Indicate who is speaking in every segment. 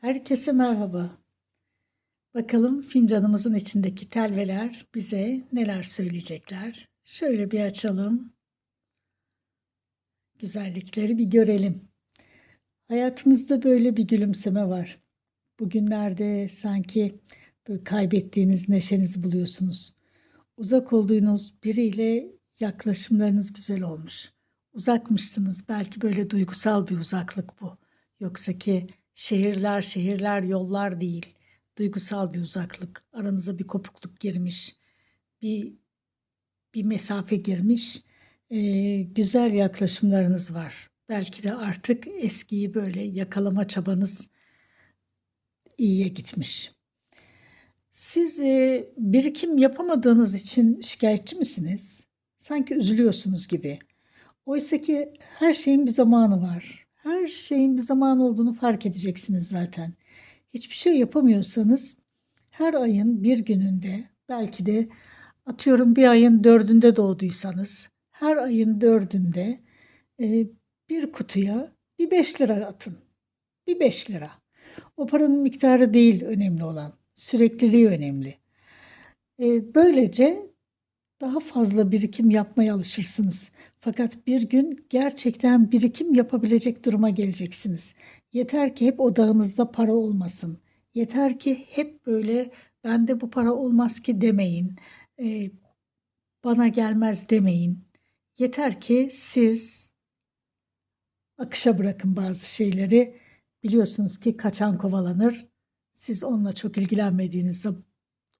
Speaker 1: Herkese merhaba. Bakalım fincanımızın içindeki telveler bize neler söyleyecekler. Şöyle bir açalım. Güzellikleri bir görelim. Hayatınızda böyle bir gülümseme var. Bugünlerde sanki böyle kaybettiğiniz neşenizi buluyorsunuz. Uzak olduğunuz biriyle yaklaşımlarınız güzel olmuş. Uzakmışsınız. Belki böyle duygusal bir uzaklık bu. Yoksa ki şehirler, şehirler, yollar değil. Duygusal bir uzaklık. Aranıza bir kopukluk girmiş. Bir bir mesafe girmiş. Ee, güzel yaklaşımlarınız var. Belki de artık eskiyi böyle yakalama çabanız iyiye gitmiş. Siz e, birikim yapamadığınız için şikayetçi misiniz? Sanki üzülüyorsunuz gibi. Oysa ki her şeyin bir zamanı var. Her şeyin bir zamanı olduğunu fark edeceksiniz zaten. Hiçbir şey yapamıyorsanız her ayın bir gününde belki de atıyorum bir ayın dördünde doğduysanız her ayın dördünde e, bir kutuya bir beş lira atın. Bir beş lira. O paranın miktarı değil önemli olan. Sürekliliği önemli. E, böylece daha fazla birikim yapmaya alışırsınız. Fakat bir gün gerçekten birikim yapabilecek duruma geleceksiniz. Yeter ki hep odağınızda para olmasın. Yeter ki hep böyle bende bu para olmaz ki demeyin. Ee, bana gelmez demeyin. Yeter ki siz akışa bırakın bazı şeyleri. Biliyorsunuz ki kaçan kovalanır. Siz onunla çok ilgilenmediğinizde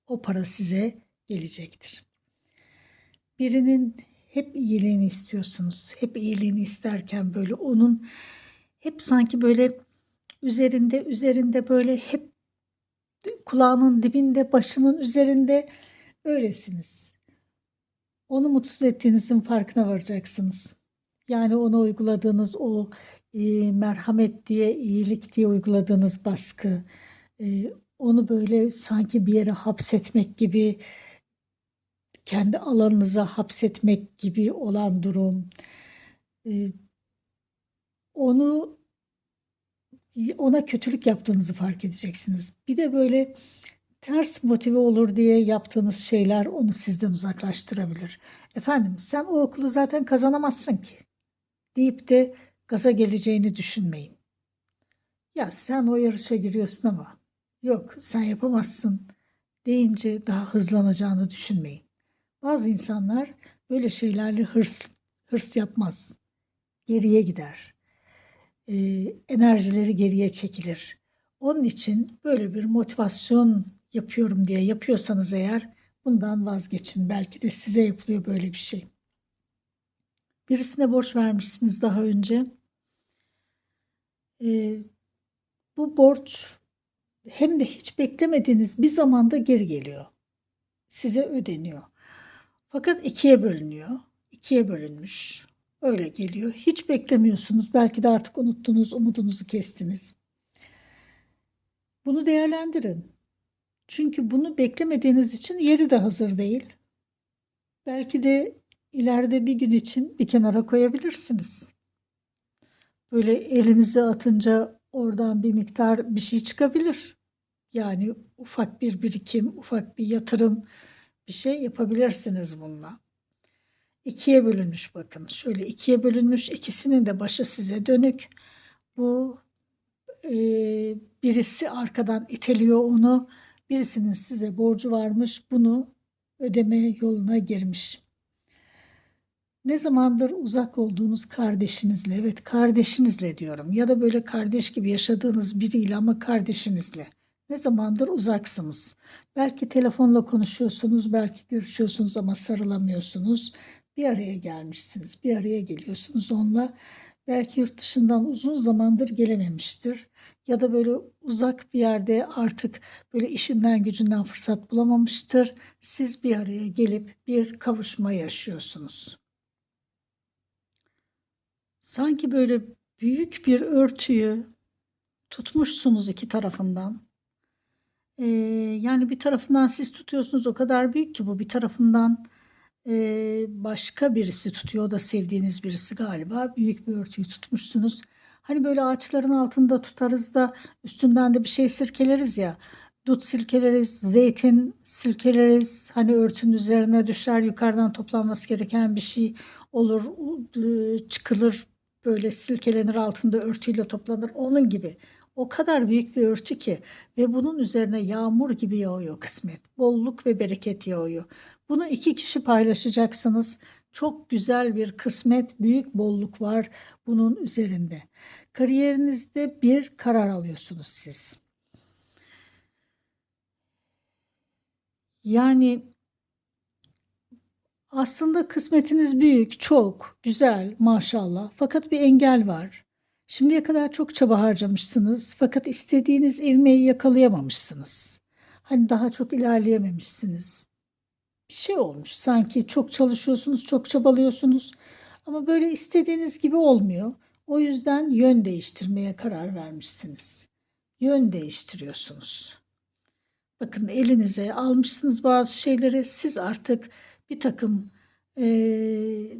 Speaker 1: o para size gelecektir. Birinin hep iyiliğini istiyorsunuz. Hep iyiliğini isterken böyle onun hep sanki böyle üzerinde üzerinde böyle hep kulağının dibinde, başının üzerinde öylesiniz. Onu mutsuz ettiğinizin farkına varacaksınız. Yani ona uyguladığınız o e, merhamet diye, iyilik diye uyguladığınız baskı, e, onu böyle sanki bir yere hapsetmek gibi, kendi alanınıza hapsetmek gibi olan durum, e, onu ona kötülük yaptığınızı fark edeceksiniz. Bir de böyle ters motive olur diye yaptığınız şeyler onu sizden uzaklaştırabilir. Efendim sen o okulu zaten kazanamazsın ki deyip de gaza geleceğini düşünmeyin. Ya sen o yarışa giriyorsun ama yok sen yapamazsın deyince daha hızlanacağını düşünmeyin. Bazı insanlar böyle şeylerle hırs, hırs yapmaz. Geriye gider. Ee, enerjileri geriye çekilir. Onun için böyle bir motivasyon yapıyorum diye yapıyorsanız eğer bundan vazgeçin. Belki de size yapılıyor böyle bir şey. Birisine borç vermişsiniz daha önce. Ee, bu borç hem de hiç beklemediğiniz bir zamanda geri geliyor. Size ödeniyor. Fakat ikiye bölünüyor. İkiye bölünmüş. Öyle geliyor. Hiç beklemiyorsunuz. Belki de artık unuttunuz, umudunuzu kestiniz. Bunu değerlendirin. Çünkü bunu beklemediğiniz için yeri de hazır değil. Belki de ileride bir gün için bir kenara koyabilirsiniz. Böyle elinize atınca oradan bir miktar bir şey çıkabilir. Yani ufak bir birikim, ufak bir yatırım bir şey yapabilirsiniz bununla. İkiye bölünmüş bakın. Şöyle ikiye bölünmüş. ikisinin de başı size dönük. Bu e, birisi arkadan iteliyor onu. Birisinin size borcu varmış. Bunu ödeme yoluna girmiş. Ne zamandır uzak olduğunuz kardeşinizle, evet kardeşinizle diyorum ya da böyle kardeş gibi yaşadığınız biriyle ama kardeşinizle. Ne zamandır uzaksınız. Belki telefonla konuşuyorsunuz, belki görüşüyorsunuz ama sarılamıyorsunuz. Bir araya gelmişsiniz, bir araya geliyorsunuz onunla. Belki yurt dışından uzun zamandır gelememiştir. Ya da böyle uzak bir yerde artık böyle işinden gücünden fırsat bulamamıştır. Siz bir araya gelip bir kavuşma yaşıyorsunuz. Sanki böyle büyük bir örtüyü tutmuşsunuz iki tarafından. Ee, yani bir tarafından siz tutuyorsunuz o kadar büyük ki bu bir tarafından e, başka birisi tutuyor o da sevdiğiniz birisi galiba büyük bir örtüyü tutmuşsunuz. Hani böyle ağaçların altında tutarız da üstünden de bir şey sirkeleriz ya. Dut silkeleriz, zeytin silkeleriz. Hani örtünün üzerine düşer, yukarıdan toplanması gereken bir şey olur, ıı, çıkılır, böyle silkelenir altında örtüyle toplanır. Onun gibi. O kadar büyük bir örtü ki ve bunun üzerine yağmur gibi yağıyor kısmet. Bolluk ve bereket yağıyor. Bunu iki kişi paylaşacaksınız. Çok güzel bir kısmet, büyük bolluk var bunun üzerinde. Kariyerinizde bir karar alıyorsunuz siz. Yani aslında kısmetiniz büyük, çok güzel maşallah. Fakat bir engel var. Şimdiye kadar çok çaba harcamışsınız fakat istediğiniz ivmeyi yakalayamamışsınız. Hani daha çok ilerleyememişsiniz. Bir şey olmuş. Sanki çok çalışıyorsunuz, çok çabalıyorsunuz ama böyle istediğiniz gibi olmuyor. O yüzden yön değiştirmeye karar vermişsiniz. Yön değiştiriyorsunuz. Bakın elinize almışsınız bazı şeyleri. Siz artık bir takım eee,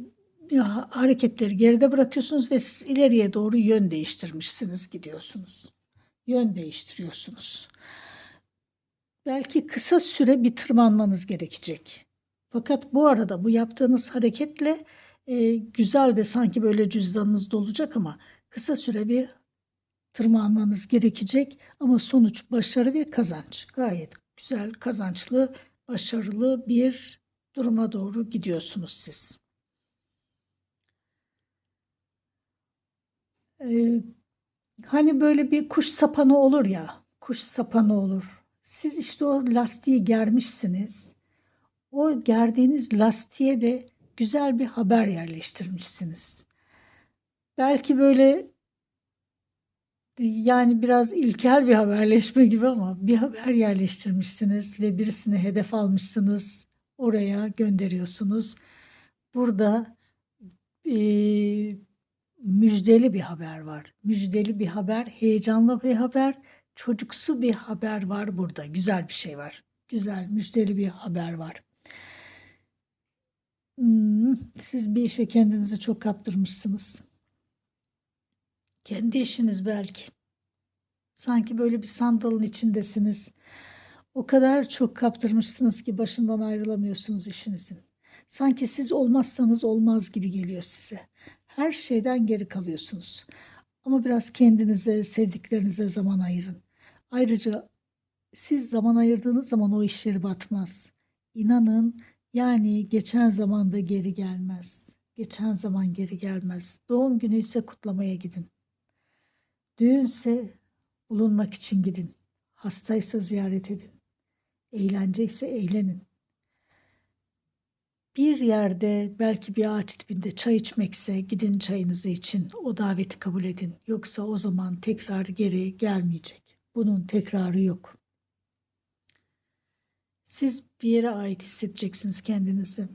Speaker 1: ya, hareketleri geride bırakıyorsunuz ve siz ileriye doğru yön değiştirmişsiniz gidiyorsunuz. Yön değiştiriyorsunuz. Belki kısa süre bir tırmanmanız gerekecek. Fakat bu arada bu yaptığınız hareketle e, güzel de sanki böyle cüzdanınız dolacak ama kısa süre bir tırmanmanız gerekecek ama sonuç başarı ve kazanç. Gayet güzel, kazançlı, başarılı bir duruma doğru gidiyorsunuz siz. Ee, hani böyle bir kuş sapanı olur ya, kuş sapanı olur. Siz işte o lastiği germişsiniz. O gerdiğiniz lastiğe de güzel bir haber yerleştirmişsiniz. Belki böyle yani biraz ilkel bir haberleşme gibi ama bir haber yerleştirmişsiniz ve birisini hedef almışsınız. Oraya gönderiyorsunuz. Burada e, müjdeli bir haber var. Müjdeli bir haber, heyecanlı bir haber, çocuksu bir haber var burada. Güzel bir şey var. Güzel, müjdeli bir haber var. Hmm, siz bir işe kendinizi çok kaptırmışsınız. Kendi işiniz belki. Sanki böyle bir sandalın içindesiniz. O kadar çok kaptırmışsınız ki başından ayrılamıyorsunuz işinizin. Sanki siz olmazsanız olmaz gibi geliyor size. Her şeyden geri kalıyorsunuz. Ama biraz kendinize, sevdiklerinize zaman ayırın. Ayrıca siz zaman ayırdığınız zaman o işleri batmaz. İnanın yani geçen zamanda geri gelmez. Geçen zaman geri gelmez. Doğum günü ise kutlamaya gidin. Düğünse bulunmak için gidin. Hastaysa ziyaret edin. Eğlence ise eğlenin. Bir yerde belki bir ağaç dibinde çay içmekse gidin çayınızı için o daveti kabul edin. Yoksa o zaman tekrar geri gelmeyecek. Bunun tekrarı yok. Siz bir yere ait hissedeceksiniz kendinizi.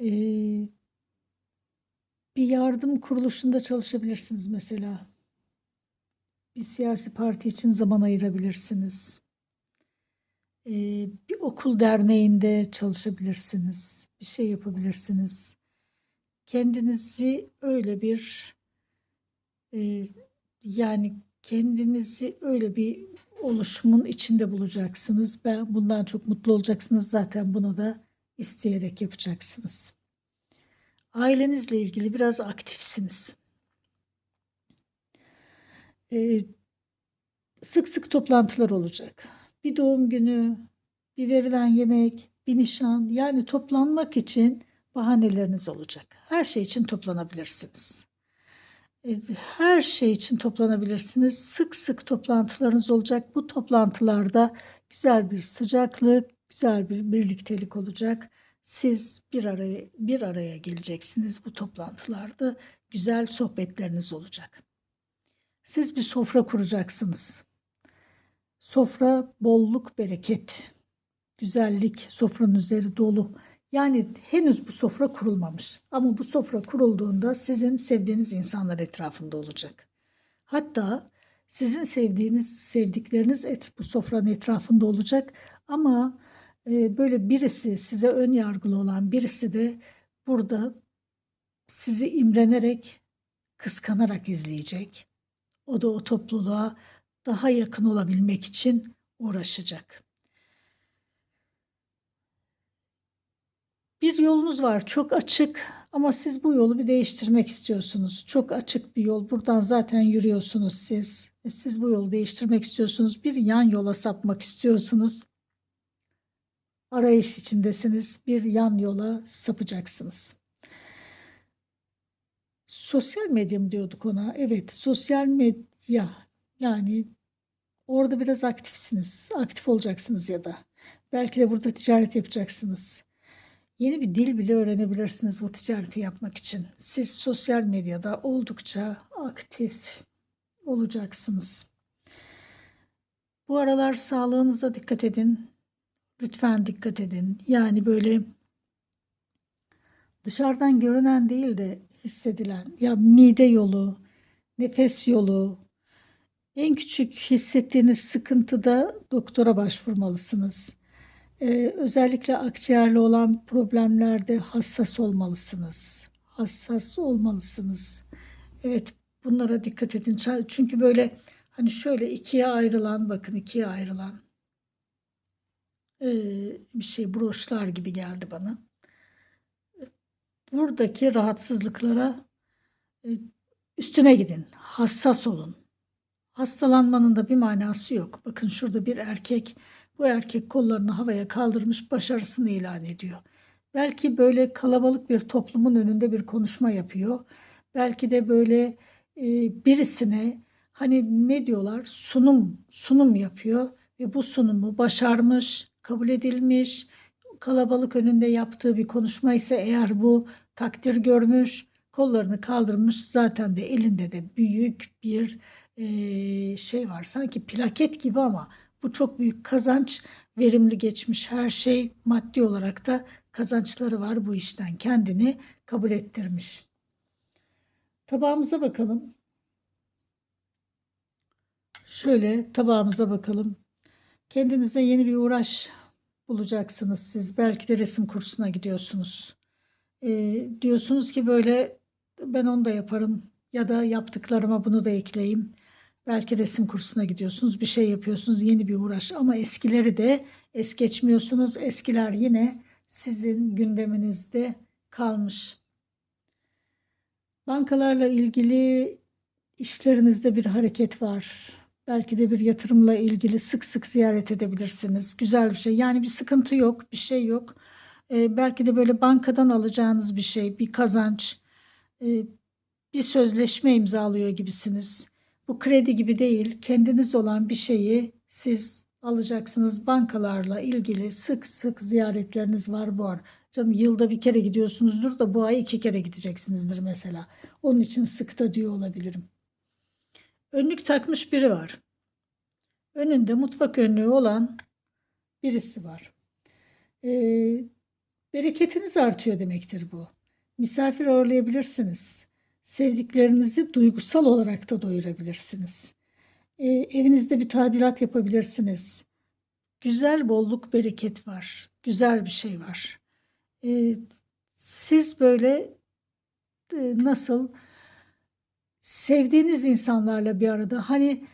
Speaker 1: Ee, bir yardım kuruluşunda çalışabilirsiniz mesela. Bir siyasi parti için zaman ayırabilirsiniz. Bir okul derneğinde çalışabilirsiniz. Bir şey yapabilirsiniz. Kendinizi öyle bir yani kendinizi öyle bir oluşumun içinde bulacaksınız. Ben bundan çok mutlu olacaksınız. Zaten bunu da isteyerek yapacaksınız. Ailenizle ilgili biraz aktifsiniz. Ee, sık sık toplantılar olacak. Bir doğum günü, bir verilen yemek, bir nişan yani toplanmak için bahaneleriniz olacak. Her şey için toplanabilirsiniz. Ee, her şey için toplanabilirsiniz. Sık sık toplantılarınız olacak. Bu toplantılarda güzel bir sıcaklık, güzel bir birliktelik olacak. Siz bir araya bir araya geleceksiniz bu toplantılarda. Güzel sohbetleriniz olacak. Siz bir sofra kuracaksınız. Sofra bolluk, bereket, güzellik, sofranın üzeri dolu. Yani henüz bu sofra kurulmamış. Ama bu sofra kurulduğunda sizin sevdiğiniz insanlar etrafında olacak. Hatta sizin sevdiğiniz, sevdikleriniz et, bu sofranın etrafında olacak. Ama e, böyle birisi size ön yargılı olan birisi de burada sizi imrenerek kıskanarak izleyecek. O da o topluluğa daha yakın olabilmek için uğraşacak. Bir yolunuz var çok açık ama siz bu yolu bir değiştirmek istiyorsunuz. Çok açık bir yol. Buradan zaten yürüyorsunuz siz. E, Siz bu yolu değiştirmek istiyorsunuz. Bir yan yola sapmak istiyorsunuz. Arayış içindesiniz. Bir yan yola sapacaksınız. Sosyal medya mı diyorduk ona? Evet, sosyal medya. Yani orada biraz aktifsiniz. Aktif olacaksınız ya da. Belki de burada ticaret yapacaksınız. Yeni bir dil bile öğrenebilirsiniz bu ticareti yapmak için. Siz sosyal medyada oldukça aktif olacaksınız. Bu aralar sağlığınıza dikkat edin. Lütfen dikkat edin. Yani böyle dışarıdan görünen değil de hissedilen ya mide yolu, nefes yolu, en küçük hissettiğiniz sıkıntıda doktora başvurmalısınız. Ee, özellikle akciğerle olan problemlerde hassas olmalısınız. Hassas olmalısınız. Evet, bunlara dikkat edin. Çünkü böyle hani şöyle ikiye ayrılan, bakın ikiye ayrılan ee, bir şey broşlar gibi geldi bana. Buradaki rahatsızlıklara e, üstüne gidin. Hassas olun. Hastalanmanın da bir manası yok. Bakın şurada bir erkek, bu erkek kollarını havaya kaldırmış başarısını ilan ediyor. Belki böyle kalabalık bir toplumun önünde bir konuşma yapıyor. Belki de böyle e, birisine hani ne diyorlar sunum sunum yapıyor ve bu sunumu başarmış, kabul edilmiş. Kalabalık önünde yaptığı bir konuşma ise eğer bu takdir görmüş, kollarını kaldırmış zaten de elinde de büyük bir e, şey var. Sanki plaket gibi ama bu çok büyük kazanç. Verimli geçmiş her şey maddi olarak da kazançları var bu işten. Kendini kabul ettirmiş. Tabağımıza bakalım. Şöyle tabağımıza bakalım. Kendinize yeni bir uğraş bulacaksınız siz. Belki de resim kursuna gidiyorsunuz. Ee, diyorsunuz ki böyle ben onu da yaparım ya da yaptıklarıma bunu da ekleyeyim. Belki resim kursuna gidiyorsunuz, bir şey yapıyorsunuz, yeni bir uğraş ama eskileri de es geçmiyorsunuz. Eskiler yine sizin gündeminizde kalmış. Bankalarla ilgili işlerinizde bir hareket var. Belki de bir yatırımla ilgili sık sık ziyaret edebilirsiniz. Güzel bir şey. Yani bir sıkıntı yok, bir şey yok. Ee, belki de böyle bankadan alacağınız bir şey, bir kazanç, e, bir sözleşme imzalıyor gibisiniz. Bu kredi gibi değil, kendiniz olan bir şeyi siz alacaksınız. Bankalarla ilgili sık sık ziyaretleriniz var bu ara. Canım yılda bir kere gidiyorsunuzdur da bu ay iki kere gideceksinizdir mesela. Onun için sık da diyor olabilirim. Önlük takmış biri var. Önünde mutfak önlüğü olan birisi var. Ee, bereketiniz artıyor demektir bu. Misafir ağırlayabilirsiniz. Sevdiklerinizi duygusal olarak da doyurabilirsiniz. Ee, evinizde bir tadilat yapabilirsiniz. Güzel bolluk bereket var. Güzel bir şey var. Ee, siz böyle e, nasıl sevdiğiniz insanlarla bir arada hani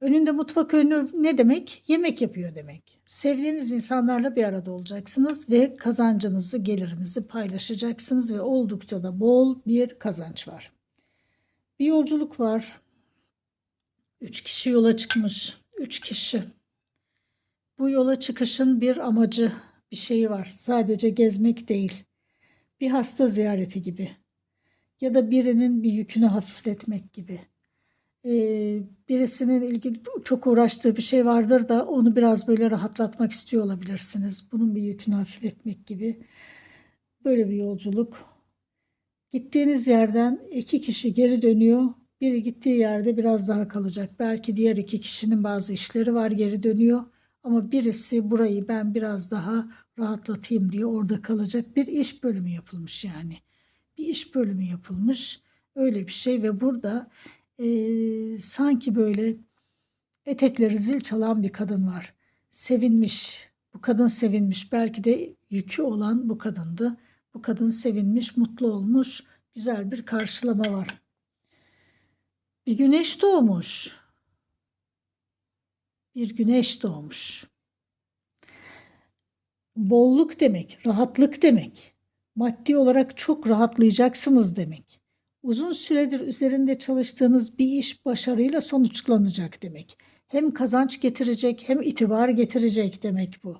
Speaker 1: önünde mutfak önü ne demek? Yemek yapıyor demek. Sevdiğiniz insanlarla bir arada olacaksınız ve kazancınızı, gelirinizi paylaşacaksınız ve oldukça da bol bir kazanç var. Bir yolculuk var. Üç kişi yola çıkmış. Üç kişi. Bu yola çıkışın bir amacı, bir şeyi var. Sadece gezmek değil. Bir hasta ziyareti gibi. Ya da birinin bir yükünü hafifletmek gibi. Ee, birisinin ilgili çok uğraştığı bir şey vardır da onu biraz böyle rahatlatmak istiyor olabilirsiniz. Bunun bir yükünü hafifletmek gibi. Böyle bir yolculuk. Gittiğiniz yerden iki kişi geri dönüyor. Biri gittiği yerde biraz daha kalacak. Belki diğer iki kişinin bazı işleri var geri dönüyor. Ama birisi burayı ben biraz daha rahatlatayım diye orada kalacak. Bir iş bölümü yapılmış yani. Bir iş bölümü yapılmış. Öyle bir şey ve burada eee, sanki böyle etekleri zil çalan bir kadın var. Sevinmiş. Bu kadın sevinmiş. Belki de yükü olan bu kadındı. Bu kadın sevinmiş, mutlu olmuş. Güzel bir karşılama var. Bir güneş doğmuş. Bir güneş doğmuş. Bolluk demek, rahatlık demek. Maddi olarak çok rahatlayacaksınız demek. Uzun süredir üzerinde çalıştığınız bir iş başarıyla sonuçlanacak demek. Hem kazanç getirecek hem itibar getirecek demek bu.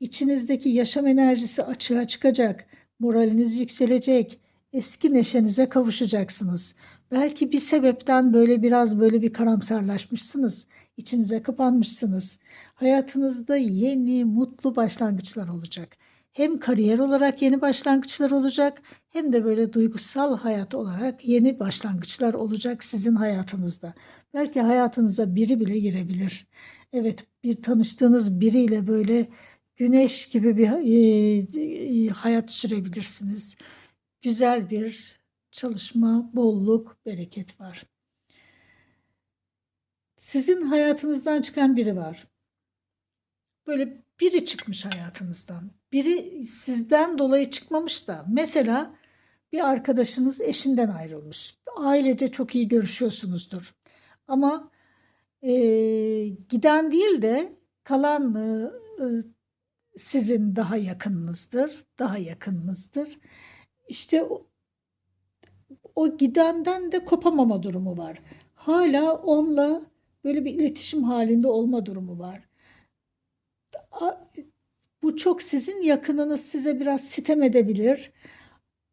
Speaker 1: İçinizdeki yaşam enerjisi açığa çıkacak. Moraliniz yükselecek. Eski neşenize kavuşacaksınız. Belki bir sebepten böyle biraz böyle bir karamsarlaşmışsınız. İçinize kapanmışsınız. Hayatınızda yeni, mutlu başlangıçlar olacak. Hem kariyer olarak yeni başlangıçlar olacak hem de böyle duygusal hayat olarak yeni başlangıçlar olacak sizin hayatınızda. Belki hayatınıza biri bile girebilir. Evet, bir tanıştığınız biriyle böyle güneş gibi bir e, e, hayat sürebilirsiniz. Güzel bir çalışma, bolluk, bereket var. Sizin hayatınızdan çıkan biri var. Böyle biri çıkmış hayatınızdan. Biri sizden dolayı çıkmamış da. Mesela bir arkadaşınız eşinden ayrılmış. Ailece çok iyi görüşüyorsunuzdur. Ama e, giden değil de kalan e, e, sizin daha yakınınızdır. Daha yakınınızdır. İşte o, o gidenden de kopamama durumu var. Hala onunla böyle bir iletişim halinde olma durumu var. Bu çok sizin yakınınız size biraz sitem edebilir.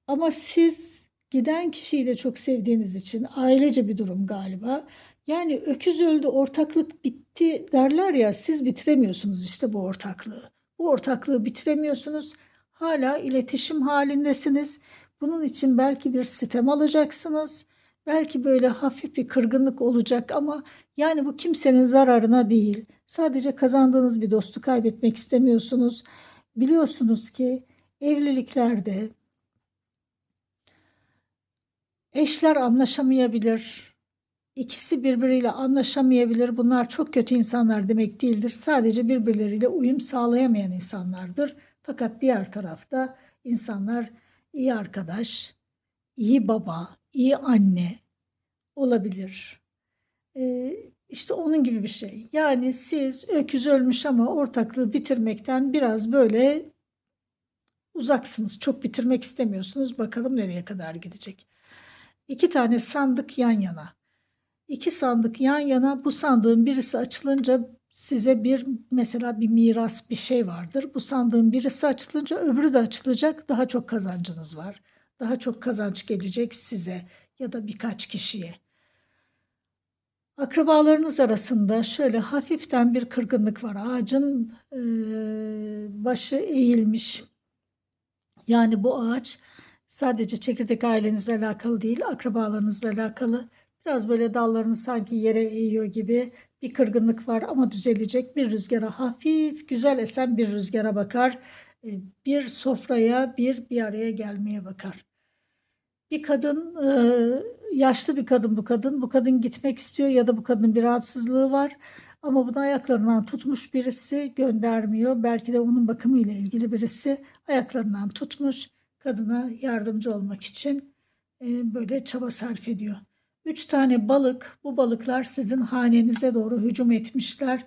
Speaker 1: Ama siz giden kişiyi de çok sevdiğiniz için ailece bir durum galiba. Yani öküz öldü, ortaklık bitti derler ya siz bitiremiyorsunuz işte bu ortaklığı. Bu ortaklığı bitiremiyorsunuz. Hala iletişim halindesiniz. Bunun için belki bir sitem alacaksınız. Belki böyle hafif bir kırgınlık olacak ama yani bu kimsenin zararına değil. Sadece kazandığınız bir dostu kaybetmek istemiyorsunuz. Biliyorsunuz ki evliliklerde eşler anlaşamayabilir. İkisi birbiriyle anlaşamayabilir. Bunlar çok kötü insanlar demek değildir. Sadece birbirleriyle uyum sağlayamayan insanlardır. Fakat diğer tarafta insanlar iyi arkadaş, iyi baba, iyi anne olabilir. Ee, işte onun gibi bir şey. Yani siz öküz ölmüş ama ortaklığı bitirmekten biraz böyle uzaksınız. Çok bitirmek istemiyorsunuz. Bakalım nereye kadar gidecek. İki tane sandık yan yana. İki sandık yan yana bu sandığın birisi açılınca size bir mesela bir miras bir şey vardır. Bu sandığın birisi açılınca öbürü de açılacak. Daha çok kazancınız var. Daha çok kazanç gelecek size ya da birkaç kişiye. Akrabalarınız arasında şöyle hafiften bir kırgınlık var. Ağacın e, başı eğilmiş. Yani bu ağaç sadece çekirdek ailenizle alakalı değil, akrabalarınızla alakalı. Biraz böyle dallarını sanki yere eğiyor gibi bir kırgınlık var ama düzelecek. Bir rüzgara hafif, güzel esen bir rüzgara bakar. E, bir sofraya, bir bir araya gelmeye bakar. Bir kadın, e, yaşlı bir kadın bu kadın. Bu kadın gitmek istiyor ya da bu kadının bir rahatsızlığı var. Ama bunu ayaklarından tutmuş birisi göndermiyor. Belki de onun bakımıyla ilgili birisi ayaklarından tutmuş. Kadına yardımcı olmak için e, böyle çaba sarf ediyor. Üç tane balık, bu balıklar sizin hanenize doğru hücum etmişler.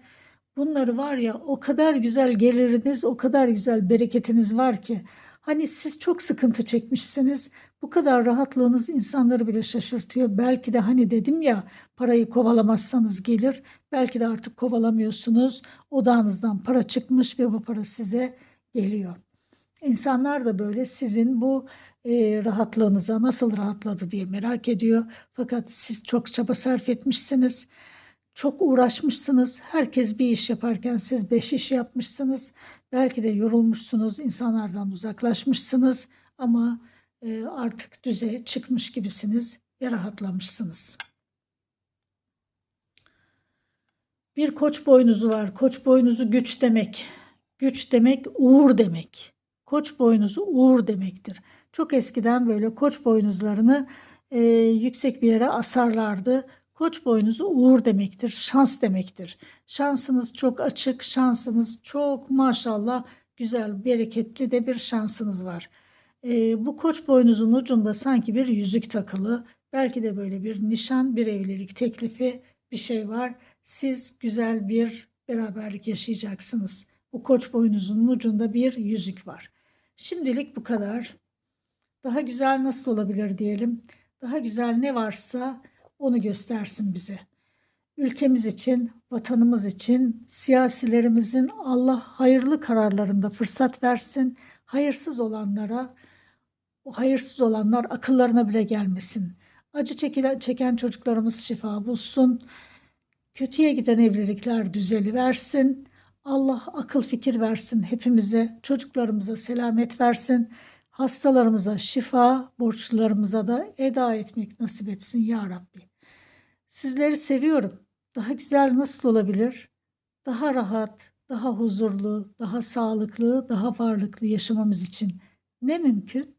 Speaker 1: Bunları var ya o kadar güzel geliriniz, o kadar güzel bereketiniz var ki. Hani siz çok sıkıntı çekmişsiniz. Bu kadar rahatlığınız insanları bile şaşırtıyor. Belki de hani dedim ya parayı kovalamazsanız gelir. Belki de artık kovalamıyorsunuz. Odağınızdan para çıkmış ve bu para size geliyor. İnsanlar da böyle sizin bu e, rahatlığınıza nasıl rahatladı diye merak ediyor. Fakat siz çok çaba sarf etmişsiniz. Çok uğraşmışsınız. Herkes bir iş yaparken siz beş iş yapmışsınız. Belki de yorulmuşsunuz, insanlardan uzaklaşmışsınuz ama e, artık düze çıkmış gibisiniz ve rahatlamışsınız. Bir koç boynuzu var. Koç boynuzu güç demek. Güç demek uğur demek. Koç boynuzu uğur demektir. Çok eskiden böyle koç boynuzlarını e, yüksek bir yere asarlardı. Koç boynuzu uğur demektir, şans demektir. Şansınız çok açık, şansınız çok maşallah güzel, bereketli de bir şansınız var. E, bu koç boynuzun ucunda sanki bir yüzük takılı. Belki de böyle bir nişan, bir evlilik teklifi bir şey var. Siz güzel bir beraberlik yaşayacaksınız. Bu koç boynuzunun ucunda bir yüzük var. Şimdilik bu kadar. Daha güzel nasıl olabilir diyelim. Daha güzel ne varsa onu göstersin bize. Ülkemiz için, vatanımız için, siyasilerimizin Allah hayırlı kararlarında fırsat versin. Hayırsız olanlara, o hayırsız olanlar akıllarına bile gelmesin. Acı çekilen, çeken çocuklarımız şifa bulsun. Kötüye giden evlilikler düzeli versin. Allah akıl fikir versin hepimize, çocuklarımıza selamet versin. Hastalarımıza şifa, borçlularımıza da eda etmek nasip etsin ya Rabbi. Sizleri seviyorum. Daha güzel nasıl olabilir? Daha rahat, daha huzurlu, daha sağlıklı, daha varlıklı yaşamamız için ne mümkün?